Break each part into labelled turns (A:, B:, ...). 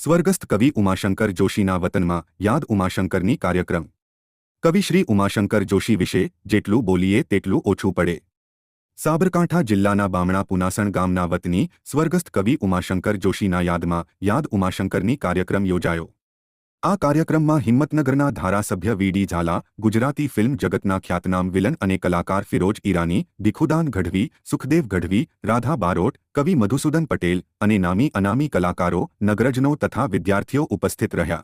A: સ્વર્ગસ્થ કવિ ઉમાશંકર જોશીના વતનમાં યાદ ઉમાશંકરની કાર્યક્રમ. કવિશ્રી ઉમાશંકર જોશી વિશે જેટલું બોલીએ તેટલું ઓછું પડે. સાબરકાંઠા જિલ્લાના બામણા પુનાસણ ગામના વતની સ્વર્ગસ્થ કવિ ઉમાશંકર જોશીના યાદમાં યાદ ઉમાશંકરની કાર્યક્રમ યોજાયો. આ કાર્યક્રમમાં હિંમતનગરના ધારાસભ્ય વીડી ઝાલા, ગુજરાતી ફિલ્મ જગતના ખ્યાતનામ વિલન અને કલાકાર ફિરોજ ઈરાની, ભીખુદાન ગઢવી, સુખદેવ ગઢવી, રાધા બારોટ, કવિ મધુસૂદન પટેલ અને નામી અનામી કલાકારો, નગરજનો તથા વિદ્યાર્થીઓ ઉપસ્થિત રહ્યા.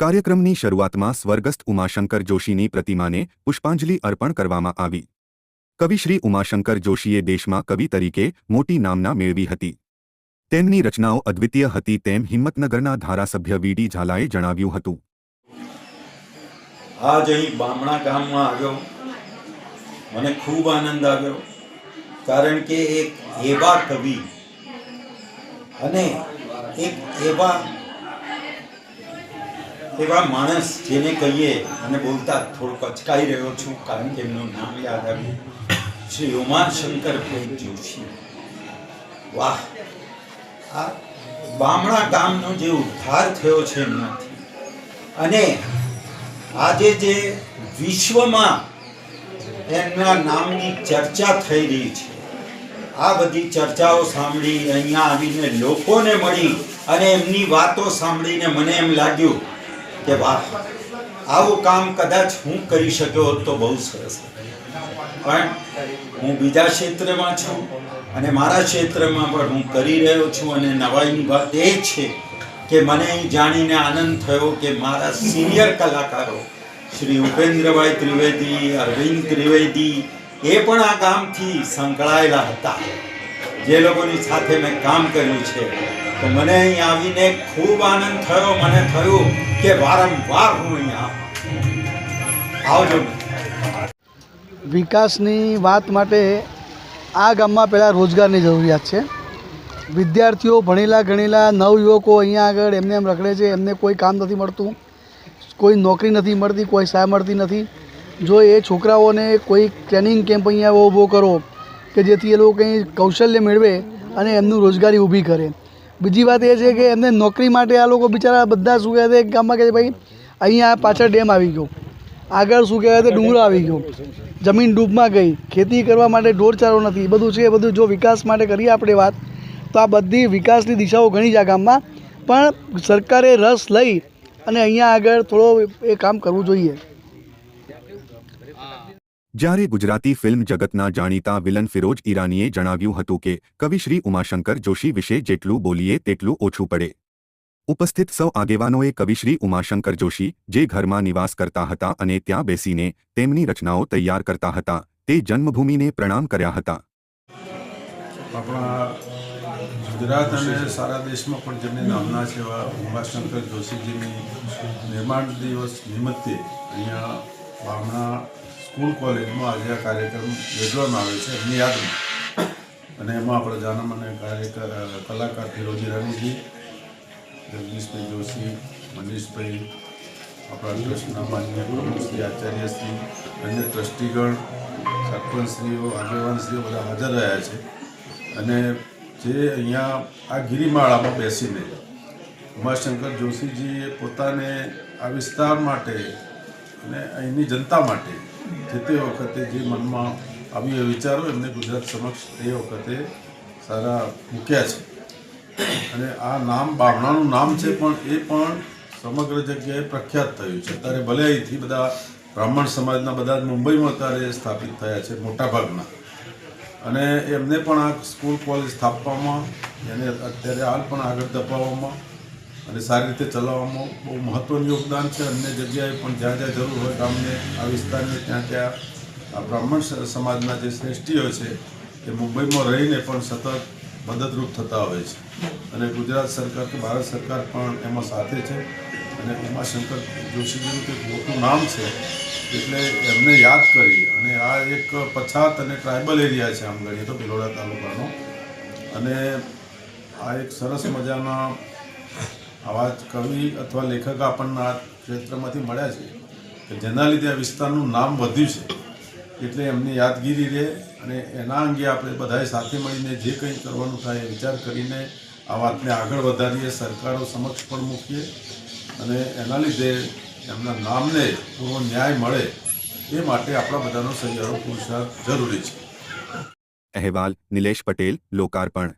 A: કાર્યક્રમની શરૂઆતમાં સ્વર્ગસ્થ ઉમાશંકર જોશીની પ્રતિમાને પુષ્પાંજલિ અર્પણ કરવામાં આવી. કવિશ્રી ઉમાશંકર જોશીએ દેશમાં કવિ તરીકે મોટી નામના મેળવી હતી. તેમની રચનાઓ અદ્વિતીય હતી તેમ હિંમતનગરના ધારાસભ્ય વીડી ઝાલાએ જણાવ્યું હતું.
B: આજ અહીં બામણા ગામમાં આવ્યો. મને ખૂબ આનંદ આવ્યો, કારણ કે એક એવા કવિ અને એક એવા એવા માણસ જેને કહીએ અને બોલતા થોડુંક અચકાઈ રહ્યો છું, કારણ કે એમનું નામ યાદ આવ્યું. શ્રી ઉમાશંકરભાઈ જોશી. વાહ! આ બામણા ગામનો જે ઉદ્ધાર થયો છે એમનાથી અને આજે જે વિશ્વમાં એમના નામની ચર્ચા થઈ રહી છે. આ બધી ચર્ચાઓ સાંભળી અહીંયા આવીને લોકોને મળી અને એમની વાતો સાંભળીને મને એમ લાગ્યું કે વાહ, આવું કામ કદાચ હું કરી શક્યો તો બહુ સરસ. પણ હું બીજા ક્ષેત્રમાં છું. અને મારા ક્ષેત્રમાં પણ હું કરી રહ્યો છું અને નવાઈની વાત એ છે કે મને અહીં જાણીને આનંદ થયો કે મારા સિનિયર કલાકારો શ્રી ઉપેન્દ્રભાઈ ત્રિવેદી, અરવિંદ ત્રિવેદી એ પણ આ ગામથી સંકળાયેલા હતા. જે લોકોની સાથે મેં કામ કર્યું છે. તો મને અહીં આવીને ખૂબ આનંદ થયો. મને થયું કે વારંવાર હું અહીંયા આવું. આવજો.
C: વિકાસની વાત માટે આ ગામમાં પહેલાં રોજગારની જરૂરિયાત છે. વિદ્યાર્થીઓ ભણેલા, ગણેલા, નવયુવકો અહીંયા આગળ એમને એમ રખડે છે, એમને કોઈ કામ નથી મળતું, કોઈ નોકરી નથી મળતી, કોઈ સહાય મળતી નથી. જો એ છોકરાઓને કોઈ ટ્રેનિંગ કેમ્પ અહીંયા ઊભો કરો કે જેથી એ લોકો કંઈ કૌશલ્ય મેળવે અને એમનું રોજગારી ઊભી કરે. બીજી વાત એ છે કે એમને નોકરી માટે આ લોકો બિચારા બધા શું કહે છે ગામમાં કહે છે ભાઈ, અહીંયા પાછળ ડેમ આવી ગયો. આગળ શું કહેવાય તો ડુંગરો આવી ગયો. જમીન ડૂબમાં ગઈ. ખેતી કરવા માટે ઢોરચારો નથી. બધું છે, એ બધું જો વિકાસ માટે કરીએ આપણે વાત, તો આ બધી વિકાસની દિશાઓ ઘણી છે ગામમાં. પણ સરકારે રસ લઈ અને અહીંયા આગળ થોડો એ કામ કરવું જોઈએ.
A: જ્યારે ગુજરાતી ફિલ્મ જગતના જાણીતા વિલન ફિરોજ ઈરાનીએ જણાવ્યું હતું કે, કવિ શ્રી ઉમાશંકર જોશી વિશે જેટલું બોલીએ તેટલું ઓછું પડે. ઉપસ્થિત સૌ આગેવાનોએ કવિ શ્રી ઉમાશંકર જોશી, જે ઘરમાં નિવાસ કરતા હતા અને ત્યાં બેસીને તેમની રચનાઓ તૈયાર કરતા હતા, તે જન્મભૂમિને પ્રણામ કર્યા હતા.
D: આપણા ગુજરાત અને સારા દેશમાં પણ જેમની નામના છે એવા ઉમાશંકર જોશીજીની નિર્માણ દિવસ નિમિત્તે અહીંયા બામણા સ્કૂલ કોલેજમાં આજે આ કાર્યક્રમ યોજવામાં આવે છે, એમની યાદમાં. અને એમાં આપણે જાનમ અને કાર્યકર, કલાકાર ફિરોજી રાણીજી જગદીશભાઈ જોશી, મનીષભાઈ, આપણા ટ્રસ્ટના માન્ય પ્રમુખ શ્રી આચાર્યશ્રી અન્ય ટ્રસ્ટીગણ, સરપંચશ્રીઓ, આગેવાનશ્રીઓ બધા હાજર રહ્યા છે. અને જે અહીંયા આ ગિરિમાળામાં બેસીને ઉમાશંકર જોશીજીએ પોતાને આ વિસ્તાર માટે અને અહીંની જનતા માટે જે તે વખતે જે મનમાં આવી વિચારો એમને ગુજરાત સમક્ષ એ વખતે સારા મૂક્યા છે. અને આ નામ બાવણાનું નામ છે પણ એ પણ સમગ્ર જગ્યાએ પ્રખ્યાત થયું છે. અત્યારે ભલે અહીંથી બધા બ્રાહ્મણ સમાજના બધા જ મુંબઈમાં અત્યારે સ્થાપિત થયા છે મોટાભાગના. અને એમને પણ આ સ્કૂલ, કોલેજ સ્થાપવામાં, એને અત્યારે હાલ પણ આગળ ધપાવવામાં અને સારી રીતે ચલાવવામાં બહુ મહત્ત્વનું યોગદાન છે. અન્ય જગ્યાએ પણ જ્યાં જ્યાં જરૂર હોય ગામને આ વિસ્તારને ત્યાં ત્યાં આ બ્રાહ્મણ સમાજના જે શ્રેષ્ઠીઓ છે એ મુંબઈમાં રહીને પણ સતત મદદરૂપ થતા હોય છે. અને ગુજરાત સરકાર કે ભારત સરકાર પણ એમાં સાથે છે અને ઉમાશંકર જોશીજીનું એક મોટું નામ છે. એટલે એમને યાદ કરી અને આ એક પછાત અને ટ્રાઇબલ એરિયા છે આમ ગણીએ તો ભિલોડા તાલુકાનો. અને આ એક સરસ મજાના આવા કવિ અથવા લેખક આપણને આ ક્ષેત્રમાંથી મળ્યા છે કે જેના લીધે આ વિસ્તારનું નામ વધ્યું છે. એટલે એમની યાદગીરી રહે અને એના અંગે આપણે બધાએ સાથે મળીને જે કંઈ કરવાનું થાય એ વિચાર કરીને આ વાતને આગળ વધારીએ, સરકારો સમક્ષ પણ મૂકીએ અને એના લીધે એમના નામને પૂરો ન્યાય મળે એ માટે આપણા બધાનો સહિયારો પુરુષાર્થ જરૂરી છે.
A: અહેવાલ નિલેશ પટેલ, લોકાર્પણ.